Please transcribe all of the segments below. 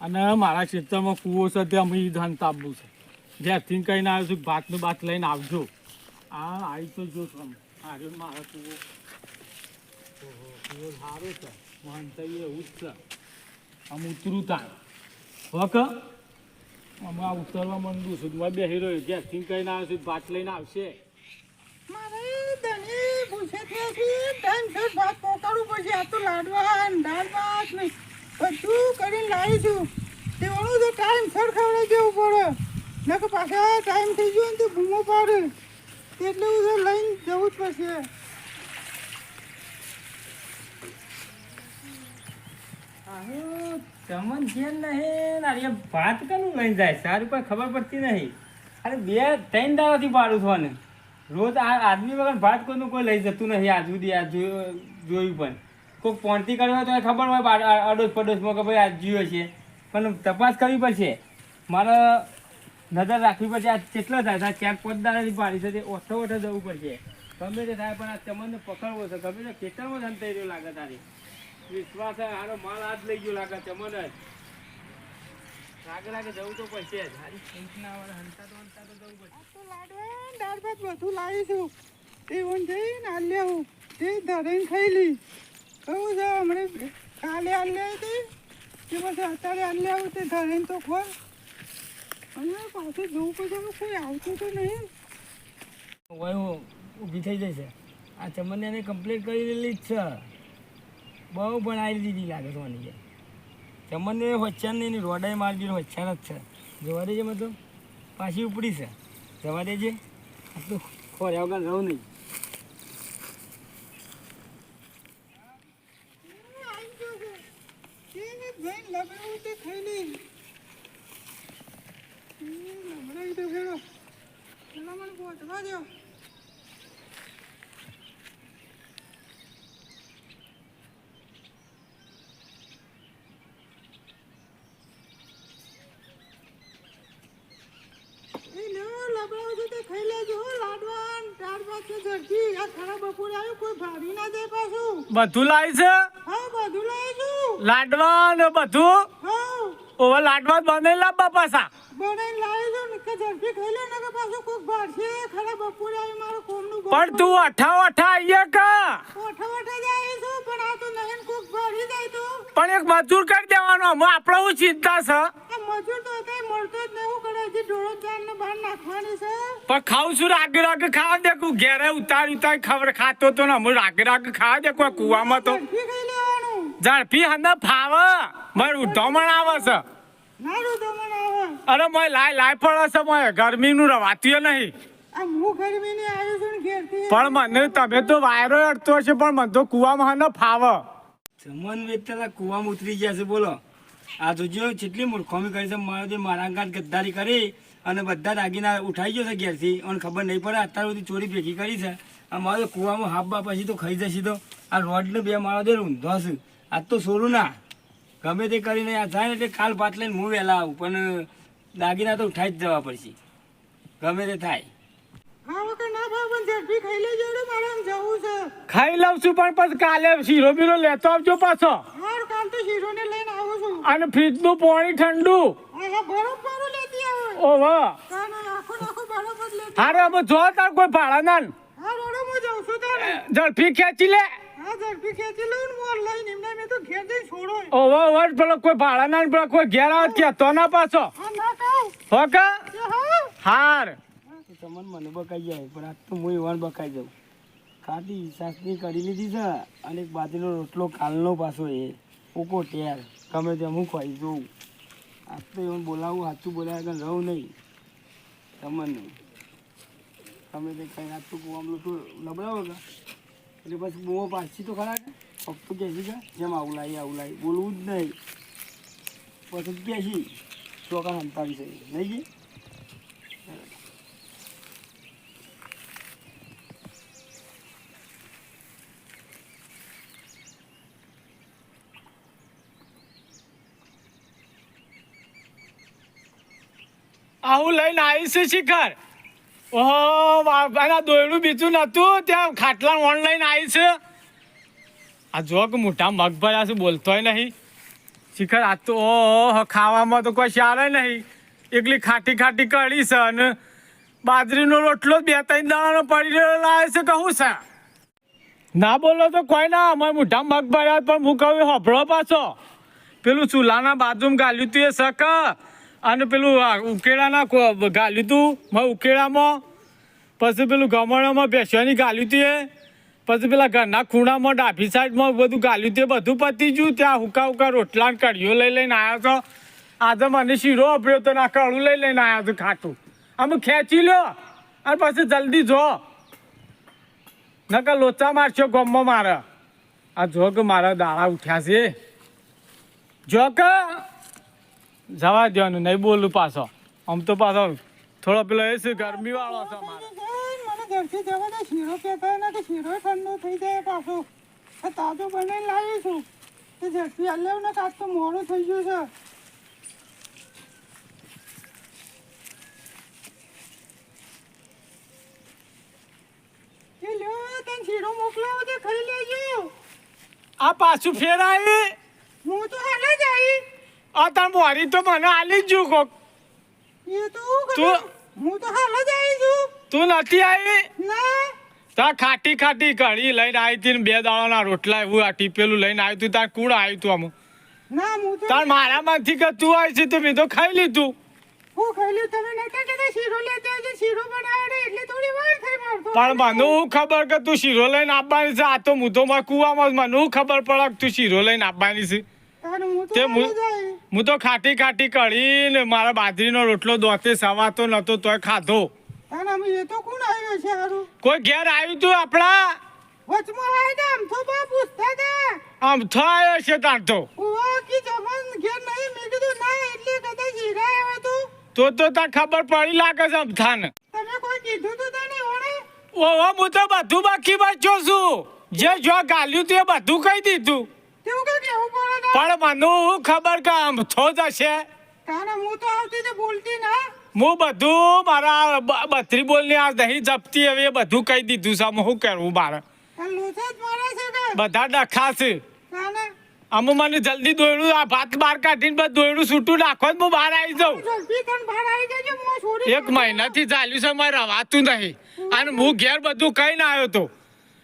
અને મારા ક્ષેત્રમાં કૂવો છે, ત્યાં અમે ધાન તાપવું છે. જ્યાંથી કહીને આવ્યો છું ભાત લઈને આવજો. આ આવી તો જો તમે. આવ્યો મારો કૂવો. કૂવો સારો છે. માનતા એવું છે. આમ ઉતરું તાર. હક આ ઉતરવા માંડું છું. મેં બેસી રહ્યો જ્યાંથી કહીને આવ્યો છું ભાત લઈને આવશે. મારે પૂછે છે ભાત પહોંચાડવું પછી આ તો લાડવા દાળ ભાત ને બધું કરીને લાવી છું? તેવાનું તો ટાઈમ સર ખવડાવી દેવું પડે. નકર પાછા ટાઈમ થઈ ગયો ને તો ભૂમો પાડે. એટલે હું તો લઈને જવું જ પડશે. તમન છે નહીં અરે ભાત કનું લઈને જાય. સારું કોઈ ખબર પડતી નહીં. અરે બે, ત્રણ દાડાથી પાડું છું ને રોજ આ આદમી વગર ભાત કોઈનું કોઈ લઈ જતું નથી આજ સુધી આ જોયું પણ. કોઈક પોણતી કરવા તો એ ખબર હોય અડોશ પડોશમાં કે ભાઈ આ જીવો છે. પણ તપાસ કરવી પડશે. મારે નજર રાખવી પડશે આ કેટલો થાય. આ ચાર પાંચ દાડાથી પાડી છે તે ઓછો ઓછો જવું પડશે. ગમે તે થાય પણ આ ચમનને પકડવો છે. ગમે તે કેટલામાં ધન થઈ રહ્યો લાગે તારી. વિશ્વાસ છે હારો માલ હાથ લઈ ગયો લાગે ચમન જ. લાગે લાગે જવું તો પડશે જ. હારી ચિંતા હંતા તો હંતા તો જવું પડશે. આ તો લાડવા ને દાળ ભાત બધું લાવી છું. તે હું જઈને હાલ લેવું તે ધરીને ખાઈ લી કહું છે હમણાં કાલે હાલ લે હતી કે પછી અત્યારે હાલ લેવું તે તો ખોર અને પાછું જોવું હવે કોઈ આવતું તો નહીં. ઓય ઊભી થઈ જશે આ ચમનને કમ્પ્લીટ કરી લેલી જ છે. બહુ બનાવી દીધી લાગે તો આની ચમનને વચ્ચાન એની રોડાઈ મારજી વચ્ચાન જ છે. જોવા દેજે મતલબ પાછી ઉપડી છે. જવા દેજે. ખોર ખોર્યા વગર રહું નહીં આવી ગયો છે તેને જઈને લબડવું તે ખાઈ લી લબડાવી તો ફેરો પેલા મને પહોંચવા દો એ લ્યો, લબડાવો છો તે ખાઈ લેજો હો, લાડવા બધું લાવી છે? લાડવા ને બધું? ઓવા લાડવા બનાવી લાવવા પાછા. પણ તું અઠા અઠા આઈએ કા? પણ આ તો નહીં ભાડી જાય તો. પણ એક મજૂર કરી દેવાનો આપણો ચિંતા છે. મજૂર તો કઈ મળતો જ નહીં. કરે? હજી ઢોળો ચારને બહાર નાખવાની છે. પણ ખાવ છું રાગ રાગ ખાવા દે કુ ઘેરે ઉતાર ઉતાર ખબર ખાતો તો ને અમે રાગ રાગ ખાવા દે કોઈ કુવામાં તો ઝડપી હંદા ફાવે મારે ઉધમણ આવે છે. અરે મોય લાય લાય પડે છે મોય ગરમીનું રવાતીયો નહીં આ હું ગરમીને આવ્યો છું ને ઘેરથી. પણ મને તમે તો વાયરો અડતો હશે પણ મને તો કુવામાં હને ફાવ જમન વેતલા કુવામાં ઉતરી ગયા છે બોલો આ જોજો જેટલી મૂર્ખોમી કરી છે મારો જે મારા અંગાત ગદ્દારી કરી અને બધા દાગીના ઉઠાઈ ગયો છે ઘેરથી અને ખબર નહીં પડે અત્યાર સુધી ચોરી ભેગી કરી છે. આ મારો કૂવામાં હાબા પછી તો ખાઈ જશે તો. આ રોડને બે મારો દે ઊંધો છે આજ તો સોરું ના. ગમે તે કરીને આ થાય ને એટલે કાલ પાત લઈને હું વહેલા આવું પણ દાગીના તો ઉઠાઈ જ જવા પડશે. ગમે તે થાય. ના ખાઈ લેજો ને મારે આમ જવું છે. ખાઈ લઉં છું પણ પછી કાલે શીરો બીરો લેતો આવજો પાછો. કાલ તો આવું છું અને ફ્રીજનું પાણી ઠંડુ. ઓ હા બરફ મારું લેતી આવે. ઓહો. કાને આખો આખો બરફ જ લેતી હારે અમે જો તાર કોઈ ભાડા ના હા રોડો હું જાઉં છું તારે. ઝડપી ખેંચી લે. હા ઝડપી ખેંચી લઉં ને મોર લઈને એમને મેં તો ઘેર જઈને છોડો ઓહો ઓહો પેલો કોઈ ભાડા ના પેલો કોઈ ઘેર આવે કહેતો ના પાછો. હા ના કહું હો કા? હા. હાર. તમને મને બકાઈ જાય પણ આજ તો હું એવાન બકાઈ જાઉં. ખાધી સાસની કરી લીધી છે અને એક બાજરીનો રોટલો કાલનો પાછો એ. ઉકો ટેર ગમે ત્યાં મૂકવાય, જોઉં. આજ એવું બોલાવું, સાચું બોલાવ્યા કે રહું નહીં. તમને તમે તે કંઈ સાચું કુવામાં શું નબળાવો કે? એટલે પછી બહુ પાછી તો ખરા કે? પપ્પુ કહેશી કે, જેમ આવું લાવી આવું લાવી બોલવું જ નહીં. પછી કહેશી ચોકા સંતાવી છે નહીં જી આવું લઈને આવીશ શિખર. ઓહો એના દોયડું બીજું નતું ત્યાં ખાટલા ઓનલાઈન આવી છે. આ જો કે મોટા મગ ભર્યા છે બોલતોય નહીં. શિખર આ તો ઓહો, ખાવામાં તો કોઈ ચાલે નહીં. એકલી ખાટી ખાટી કઢી છે અને બાજરીનો રોટલો બે ત્રણ દાણાનો પડી રહ્યો લાવે છે કહું છે? ના બોલો તો કોઈ ના અમારે મોટા મગ ભર્યા પણ હું કહું હોભળો પાછો. પેલું ચૂલાના બાજુમાં ગાલ્યું તું એ શક. અને પેલું આ ઉકેળાના ગાલ્યું તું? મેં ઉકેળામાં પછી પેલું ગમણામાં બેસવાની ગાલ્યું તું એ. પછી પેલા ઘરના ખૂણામાં, ડાભી સાઈડમાં બધું ગાલ્યું હતું બધું પતી ગયું. ત્યાં હુકા હુકા રોટલા કઢીઓ લઈ લઈને આવ્યો હતો આજે મને શીરો અભ્યો તો ના કળું લઈ લઈને આવ્યો હતો ખાટું. આમ ખેંચી લ્યો. અને પછી જલ્દી જો. નકર લોચા મારશો ગમમાં મારે. આ જો કે મારા દાળા ઉઠ્યા છે. જો કે જવા દેવાનું નહીં બોલું પાછો. આમ તો પાછો થોડો પેલો એ શું ગરમી વાળો છે મને ઘરથી જવા દે શીરો કહેતા ને કે શીરો ઠંડો થઈ જાય પાછો. તાજો બનાવીને લાવી છું. તે ઝડપી હાલ્યો ને કાચ તો મોડું થઈ ગયું છે. શીરો મોકલાવો તે ખાઈ લેજો. આ પાછું ફેરાય હું તો હાલે જ આવી. આ તાર મોરી તો મને આલી જ જો કોક. એ તો તું- હું તો હાલ જ આવી છું. તું નથી આવી? ના. તા ખાટી ખાટી કઢી લઈને આવી હતી બે દાડાના રોટલા એવું આ ટીપેલું લઈને આવ્યું તું તાર કુડ આવ્યું તું આમ? ના હું તો તાર મારામાંથી કે તું આવી છે તો મેં તો ખાઈ લીધું. હું ખાઈ લીધું તમે નતા કે શીરો લેતા જે શીરો બનાવડે એટલે થોડી વાર થઈ મારતો પણ મને હું ખબર કે તું શીરો લઈને આપવાની છે આ તો હું તો મારા કુવામાં મને હું ખબર પડે કે તું શીરો લઈને આપવાની છે. તે હું હું તો ખાટી ખાટી કરીને મારા બાજરીનો રોટલો દોતે સવાતો નતો તોય ખાધો. એ તો કોણ આવ્યો છે હારું? કોઈ ઘેર આવ્યું તું આપણા? વચમાં આમ તો બા પૂછતા હતા. આમ થયો છે તાર તો ઉવા કી જમન ઘેર નહીં? મેં કીધું ના એટલે કદાચ હીરા આવ્યો તો. તો તો તાર ખબર પડી લાગે છે અમથાને તમે કોઈ કીધું તો તને ઓણે? ઓહો હું તો બધું બાકી બચ્યો છું. જે જો ગાલ્યું તે બધું કહી દીધું. પણ મને હું ખબર કે આમ જશે. તારા હું તો આવતી તો બોલતી ના. હું બધું મારા બત્રી બોલની આ દહીં જપતી હવે બધું કહી દીધું છે. શું કરવું મારે? બધા ડખા છે. તાને? મને જલ્દી દોયડું આ ભાત બહાર કાઢીને બધું દોયડું છૂટું નાખો હું બહાર આવી જાઉં. હું એક મહિનાથી ચાલ્યું છે મારે રવાતું નહીં. અને હું ઘેર બધું કહીને આવ્યો તો.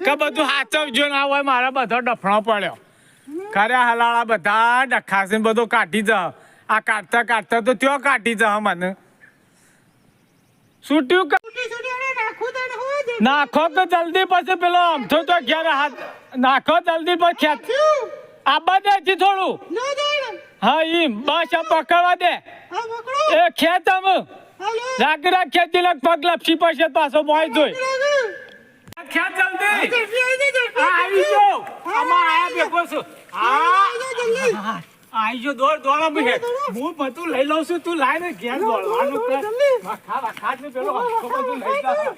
કે બધું હાચવજો ના હોય મારા બધો ડફણો પડ્યો. ખરે હલાળા બધા ડખાશે ને બધો કાઢી જ. આ કાઢતા કાઢતા તો ત્યો કાઢી જ મને છૂટ્યું નાખું તો જલ્દી પછી પેલો અમથો તો ઘેર હાથ નાખો જલ્દી પછી ખેંચ આબા દે હજી થોડું. હા ઈ બસ આ પકડવા દે. એ ખેંચ આમ. રાખ રાખ ખેંચી પગ લપસી પડશે પાછો મોય જોઈ. ખેંચ જલ્દી. આવી જા, આમાં આયા ભેગો છું. આવી જા જલ્દી. આ આવી ગયો દોડ દોડા. આમ હે હું બધું લઈ લઉં છું તું લાય ને ઘેર દોડવાનું દોડ, કર. ખા વાખા ને પેલો. બધું લઈ જા.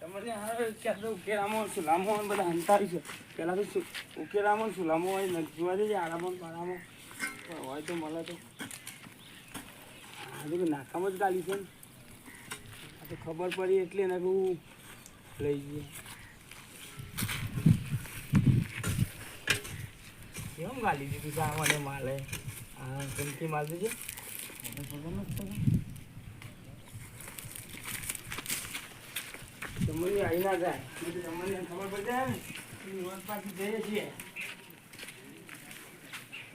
તમારે હારે ક્યાં ઉકેરામાં સુલામો બધા હંતારી છે. પેલા તો ઉકેરામો સુલામો હોય નજવા જોવા આરામો ને હોય તો મળે તો. આજે તો નાકામ જ ગાલી છે ને. આ તો ખબર પડી એટલે એને હું લઈ જઈએ કેમ ગાલી દીધું છે, આ મને માલે. આ ગમતી માલ પડે તમને આવી ના જાય. તમને ખબર પડી જાય ને વાત પાછી જઈએ છીએ.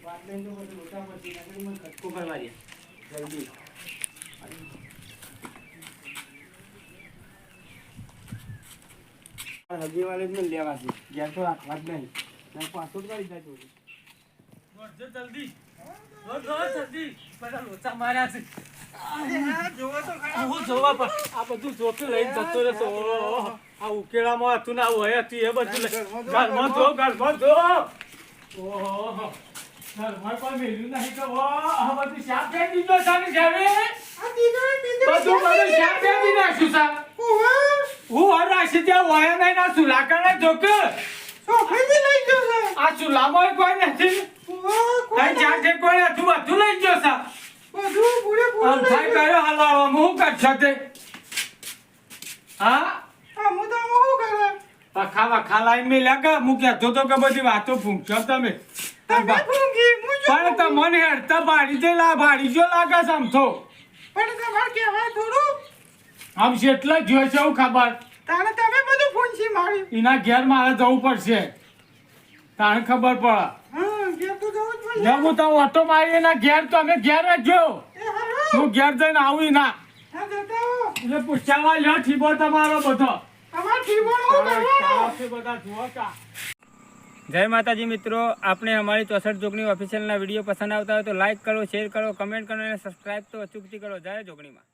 વાત લઈને તો બધું મોટા પછી નકરી મને ખટકો કરવા દે. જલ્દી. હજી વાલે જ મને લેવા છે. ઘેર તો રાખવા જ નહીં. પાછો જ કરી જાય જલ્દી. જલ્દી. બધા લોચા માર્યા છે. હું જોવા પણ આ બધું જોતું લઈને જતો રહેતો. ઓહો, આ ઉકેલામાં હતું ને આવું હોય હતું એ બધું ઘરમાં જો ઘરમાં જો ઓહો ઘરમાં પણ મેલ્યું નહીં તો ઓહ, આ બધું શાક ફેંકી દીધો છે ને સાહેબે? આ દીધો, દીધો, બધું બધું શાક ફેંકી નાખ્યું છે? હું હર રાશિ ત્યાં હોય નહીં ના સુલા કરે જોક. આ સુલામાં કોઈ નથી? ઉવા, જાતે કઈ હતું બધું લઈ ગયો સા બધું પૂરેપૂરું આમ થાય કર્યો હલાવવામાં હું કર છતે હા? આ તો શું કરે? પખા વખા લાઈન મેલ્યા કે હું કહેતો તો કે બધી વાતો ભૂંક્યો તમે. હું પણ તમને હેડતા ભાડી દે લા ભાડી જો લાગે તો. પણ તમારે કહેવાય થોડું. આમ જેટલા જો છે ખબર. તાણે તમે બધું ફૂંસી મારી. એના ઘેર મારે જવું પડશે. તાણે ખબર પડે. ઘેર તો ઓટો મારી એના ઘેર તો અમે ઘેર જ જો. હું ઘેર જઈને આવું ના. એટલે પૂછાવા લ્યો ઠીબો તમારો બધો. જય માતાજી મિત્રો આપણે અમારી ચોસઠ જોગણી ઓફિશિયલના વીડિયો પસંદ આવતા હોય તો લાઈક કરો શેર કરો કમેન્ટ કરો અને સબસ્ક્રાઈબ તો અચૂકથી કરો. જય જોગણીમાં.